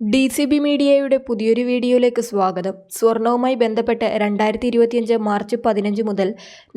D C B മീഡിയയുടെ പുതിയൊരു വീഡിയോയിലേക്ക് സ്വാഗതം. സ്വർണവുമായി ബന്ധപ്പെട്ട് രണ്ടായിരത്തി ഇരുപത്തിയഞ്ച് മാർച്ച് പതിനഞ്ച് മുതൽ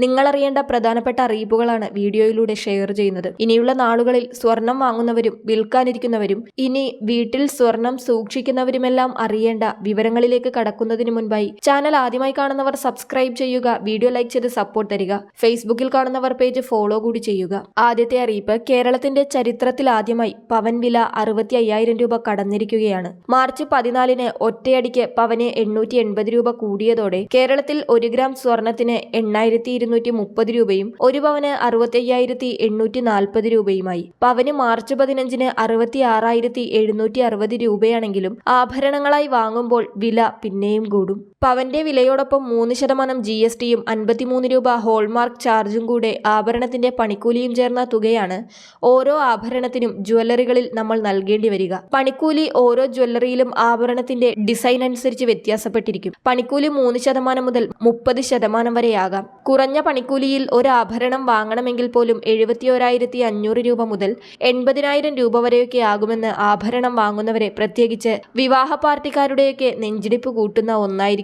നിങ്ങളറിയേണ്ട പ്രധാനപ്പെട്ട അറിയിപ്പുകളാണ് വീഡിയോയിലൂടെ ഷെയർ ചെയ്യുന്നത്. ഇനിയുള്ള നാളുകളിൽ സ്വർണം വാങ്ങുന്നവരും വിൽക്കാനിരിക്കുന്നവരും ഇനി വീട്ടിൽ സ്വർണം സൂക്ഷിക്കുന്നവരുമെല്ലാം അറിയേണ്ട വിവരങ്ങളിലേക്ക് കടക്കുന്നതിന് മുൻപായി ചാനൽ ആദ്യമായി കാണുന്നവർ സബ്സ്ക്രൈബ് ചെയ്യുക വീഡിയോ ലൈക്ക് ചെയ്ത് സപ്പോർട്ട് തരിക ഫേസ്ബുക്കിൽ കാണുന്നവർ പേജ് ഫോളോ കൂടി ചെയ്യുക. ആദ്യത്തെ അറിയിപ്പ് കേരളത്തിന്റെ ചരിത്രത്തിൽ ആദ്യമായി പവൻ വില അറുപത്തി രൂപ കടന്നിരിക്കുകയാണ്. മാർച്ച് പതിനാലിന് ഒറ്റയടിക്ക് പവന് എണ്ണൂറ്റി എൺപത് രൂപ കൂടിയതോടെ കേരളത്തിൽ ഒരു ഗ്രാം സ്വർണത്തിന് എണ്ണായിരത്തി ഇരുന്നൂറ്റി മുപ്പത് രൂപയും ഒരു പവന് അറുപത്തി അയ്യായിരത്തി എണ്ണൂറ്റി നാൽപ്പത് രൂപയുമായി. പവന് മാർച്ച് പതിനഞ്ചിന് അറുപത്തി ആറായിരത്തി എഴുന്നൂറ്റി അറുപത് രൂപയാണെങ്കിലും ആഭരണങ്ങളായി വാങ്ങുമ്പോൾ വില പിന്നെയും കൂടും. പവന്റെ വിലയോടൊപ്പം മൂന്ന് ശതമാനം ജി എസ് ടിയും അൻപത്തിമൂന്ന് രൂപ ഹോൾമാർക്ക് ചാർജും കൂടെ ആഭരണത്തിന്റെ പണിക്കൂലിയും ചേർന്ന തുകയാണ് ഓരോ ആഭരണത്തിനും ജ്വല്ലറികളിൽ നമ്മൾ നൽകേണ്ടി വരിക. പണിക്കൂലി ഓരോ ജ്വല്ലറിയിലും ആഭരണത്തിന്റെ ഡിസൈൻ അനുസരിച്ച് വ്യത്യാസപ്പെട്ടിരിക്കും. പണിക്കൂലി മൂന്ന് ശതമാനം മുതൽ മുപ്പത് ശതമാനം വരെയാകാം. കുറഞ്ഞ പണിക്കൂലിയിൽ ഒരു ആഭരണം വാങ്ങണമെങ്കിൽ പോലും എഴുപത്തിയോരായിരത്തി അഞ്ഞൂറ് രൂപ മുതൽ എൺപതിനായിരം രൂപ വരെയൊക്കെ ആകുമെന്ന് ആഭരണം വാങ്ങുന്നവരെ പ്രത്യേകിച്ച് വിവാഹ പാർട്ടിക്കാരുടെയൊക്കെ നെഞ്ചിടിപ്പ് കൂട്ടുന്ന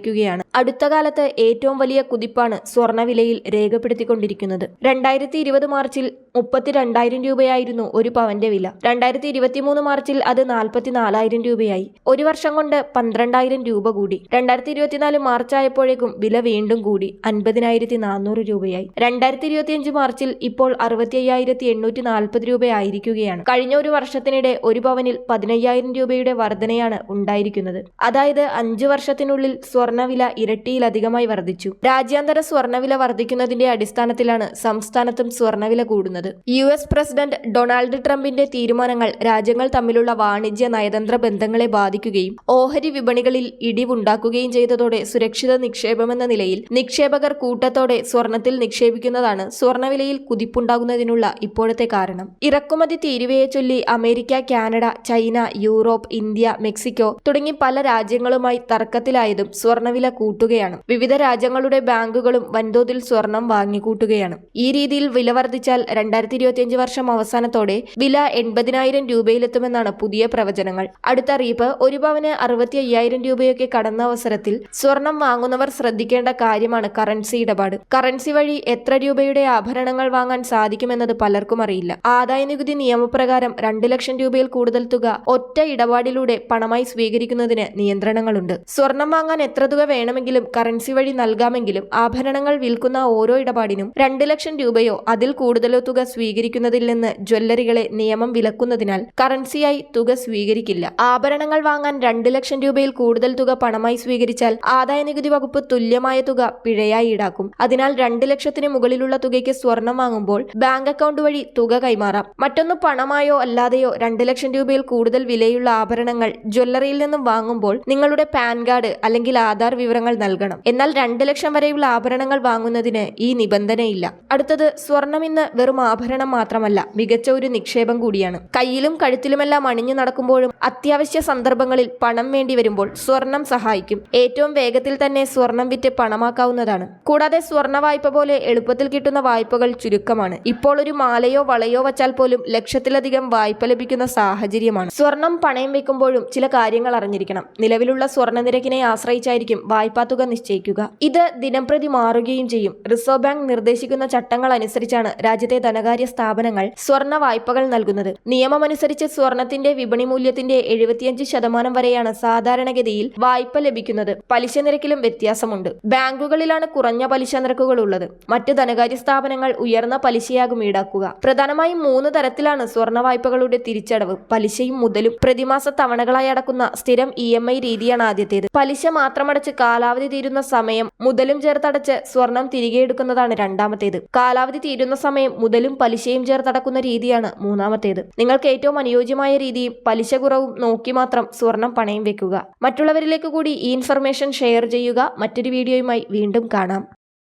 ഒന്നായിരിക്കുകയാണ് അടുത്ത കാലത്ത് ഏറ്റവും വലിയ കുതിപ്പാണ് സ്വർണവിലയിൽ രേഖപ്പെടുത്തിക്കൊണ്ടിരിക്കുന്നത്. രണ്ടായിരത്തി ഇരുപത് മാർച്ചിൽ മുപ്പത്തിരണ്ടായിരം രൂപയായിരുന്നു ഒരു പവന്റെ വില. രണ്ടായിരത്തി ഇരുപത്തിമൂന്ന് മാർച്ചിൽ അത് നാൽപ്പത്തി നാലായിരം രൂപയായി. ഒരു വർഷം കൊണ്ട് പന്ത്രണ്ടായിരം രൂപ കൂടി. രണ്ടായിരത്തി ഇരുപത്തിനാല് മാർച്ച് ആയപ്പോഴേക്കും വില വീണ്ടും കൂടി അൻപതിനായിരത്തി നാനൂറ് രൂപയായി. രണ്ടായിരത്തി ഇരുപത്തിയഞ്ച് മാർച്ചിൽ ഇപ്പോൾ അറുപത്തി അയ്യായിരത്തി എണ്ണൂറ്റി നാൽപ്പത് രൂപയായിരിക്കുകയാണ്. കഴിഞ്ഞ ഒരു വർഷത്തിനിടെ ഒരു പവനിൽ പതിനയ്യായിരം രൂപയുടെ വർധനയാണ് ഉണ്ടായിരിക്കുന്നത്. അതായത് അഞ്ചു വർഷത്തിനുള്ളിൽ സ്വർണവില ഇരട്ടിയിലധികമായി വർദ്ധിച്ചു. രാജ്യാന്തര സ്വർണവില വർദ്ധിക്കുന്നതിന്റെ അടിസ്ഥാനത്തിലാണ് സംസ്ഥാനത്തും സ്വർണവില കൂടുന്നത്. യു എസ് പ്രസിഡന്റ് ഡൊണാൾഡ് ട്രംപിന്റെ തീരുമാനങ്ങൾ രാജ്യങ്ങൾ തമ്മിലുള്ള വാണിജ്യ നയതന്ത്ര ബന്ധങ്ങളെ ബാധിക്കുകയും ഓഹരി വിപണികളിൽ ഇടിവുണ്ടാക്കുകയും ചെയ്തതോടെ സുരക്ഷിത നിക്ഷേപമെന്ന നിലയിൽ നിക്ഷേപകർ കൂട്ടത്തോടെ സ്വർണത്തിൽ നിക്ഷേപിക്കുന്നതാണ് സ്വർണവിലയിൽ കുതിപ്പുണ്ടാകുന്നതിനുള്ള ഇപ്പോഴത്തെ കാരണം. ഇറക്കുമതി തീരുവയെ ചൊല്ലി America Canada China Europe India Mexico തുടങ്ങി പല രാജ്യങ്ങളുമായി തർക്കത്തിലായതും സ്വർണവില കൂട്ടുകയാണ്. വിവിധ രാജ്യങ്ങളുടെ ബാങ്കുകളും വൻതോതിൽ സ്വർണം വാങ്ങിക്കൂട്ടുകയാണ്. ഈ രീതിയിൽ വില വർദ്ധിച്ചാൽ രണ്ടായിരത്തി ഇരുപത്തിയഞ്ച് വർഷം അവസാനത്തോടെ വില എൺപതിനായിരം രൂപയിലെത്തുമെന്നാണ് പുതിയ പ്രവചനങ്ങൾ. അടുത്ത അറിയിപ്പ് ഒരു പവന് അറുപത്തി അയ്യായിരം രൂപയൊക്കെ കടന്ന അവസരത്തിൽ സ്വർണം വാങ്ങുന്നവർ ശ്രദ്ധിക്കേണ്ട കാര്യമാണ് കറൻസി ഇടപാട്. കറൻസി വഴി എത്ര രൂപയുടെ ആഭരണങ്ങൾ വാങ്ങാൻ സാധിക്കുമെന്നത് പലർക്കും അറിയില്ല. ആദായ നികുതി നിയമപ്രകാരം രണ്ട് ലക്ഷം രൂപയിൽ കൂടുതൽ തുക ഒറ്റ ഇടപാടിലൂടെ പണമായി സ്വീകരിക്കുന്നതിന് നിയന്ത്രണങ്ങളുണ്ട്. സ്വർണം വാങ്ങാൻ എത്ര തുക വേണമെങ്കിലും കറൻസി വഴി നൽകാമെങ്കിലും ആഭരണങ്ങൾ വിൽക്കുന്ന ഓരോ ഇടപാടിനും രണ്ട് ലക്ഷം രൂപയോ അതിൽ കൂടുതലോ തുക സ്വീകരിക്കുന്നതിൽ നിന്ന് ജ്വല്ലറികളെ നിയമം വിലക്കുന്നതിനാൽ കറൻസിയായി തുക സ്വീകരിക്കില്ല. ആഭരണങ്ങൾ വാങ്ങാൻ രണ്ട് ലക്ഷം രൂപയിൽ കൂടുതൽ തുക പണമായി സ്വീകരിച്ചാൽ ആദായ നികുതി വകുപ്പ് തുല്യമായ തുക പിഴയായി ഈടാക്കും. അതിനാൽ രണ്ട് ലക്ഷത്തിന് മുകളിലുള്ള തുകയ്ക്ക് സ്വർണം വാങ്ങുമ്പോൾ ബാങ്ക് അക്കൗണ്ട് വഴി തുക കൈമാറാം. മറ്റൊന്ന് പണമായോ അല്ലാതെയോ രണ്ട് ലക്ഷം രൂപയിൽ കൂടുതൽ വിലയുള്ള ആഭരണങ്ങൾ ജ്വല്ലറിയിൽ നിന്നും വാങ്ങുമ്പോൾ നിങ്ങളുടെ പാൻ കാർഡ് അല്ലെങ്കിൽ ആധാർ വിവരങ്ങൾ നൽകണം. എന്നാൽ രണ്ട് ലക്ഷം വരെയുള്ള ആഭരണങ്ങൾ വാങ്ങുന്നതിന് ഈ നിബന്ധനയില്ല. അടുത്തത് സ്വർണം ഇന്ന് വെറും ആഭരണം മാത്രമല്ല മികച്ച ഒരു നിക്ഷേപം കൂടിയാണ്. കയ്യിലും കഴുത്തിലുമെല്ലാം അണിഞ്ഞു നടക്കുമ്പോഴും അത്യാവശ്യ സന്ദർഭങ്ങളിൽ പണം വേണ്ടി വരുമ്പോൾ സ്വർണം സഹായിക്കും. ഏറ്റവും വേഗത്തിൽ തന്നെ സ്വർണം വിറ്റ് പണമാക്കാവുന്നതാണ്. കൂടാതെ സ്വർണ വായ്പ പോലെ എളുപ്പത്തിൽ കിട്ടുന്ന വായ്പകൾ ചുരുക്കമാണ്. ഇപ്പോൾ ഒരു മാലയോ വളയോ വച്ചാൽ പോലും ലക്ഷത്തിലധികം വായ്പ ലഭിക്കുന്ന സാഹചര്യമാണ്. സ്വർണം പണയം വെക്കുമ്പോഴും ചില കാര്യങ്ങൾ അറിഞ്ഞിരിക്കണം. നിലവിലുള്ള സ്വർണ നിരക്കിനെ ആശ്രയിച്ചായിരിക്കും വായ്പാ തുക നിശ്ചയിക്കുക. ഇത് ദിനംപ്രതി മാറുകയും ചെയ്യും. റിസർവ് ബാങ്ക് നിർദ്ദേശിക്കുന്ന ചട്ടങ്ങൾ അനുസരിച്ചാണ് രാജ്യത്തെ ധനകാര്യ സ്ഥാപനങ്ങൾ സ്വർണ വായ്പകൾ നൽകുന്നത്. നിയമമനുസരിച്ച് സ്വർണത്തിന്റെ വിപണി മൂല്യത്തിന്റെ എഴുപത്തിയഞ്ച് ശതമാനം വരെയാണ് സാധാരണഗതിയിൽ വായ്പ ലഭിക്കുന്നത്. പലിശ നിരക്കിലും വ്യത്യാസമുണ്ട്. ബാങ്കുകളിലാണ് കുറഞ്ഞ പലിശ നിരക്കുകൾ ഉള്ളത്. മറ്റ് ധനകാര്യ സ്ഥാപനങ്ങൾ ഉയർന്ന പലിശയാകും ഈടാക്കുക. പ്രധാനമായും മൂന്ന് തരത്തിലാണ് സ്വർണ വായ്പകളുടെ തിരിച്ചടവ്. പലിശയും മുതലും പ്രതിമാസ തവണകളായി അടക്കുന്ന സ്ഥിരം ഇ രീതിയാണ് ആദ്യത്തേത്. പലിശ മാത്രമടച്ച് കാലാവധി തീരുന്ന സമയം മുതലും ചേർത്തടച്ച് സ്വർണം തിരികെ എടുക്കുന്നതാണ് രണ്ടാമത്തേത്. കാലാവധി തീരുന്ന സമയം മുതലും പലിശയും ചേർത്തടക്കുന്ന രീതിയാണ് മൂന്നാമത്തേത്. നിങ്ങൾക്ക് ഏറ്റവും അനുയോജ്യമായ രീതിയും പലിശ കുറവും നോക്കി മാത്രം സ്വർണം പണയം വെക്കുക. മറ്റുള്ളവരിലേക്ക് കൂടി ഈ ഇൻഫർമേഷൻ ഷെയർ ചെയ്യുക. മറ്റൊരു വീഡിയോയുമായി വീണ്ടും കാണാം.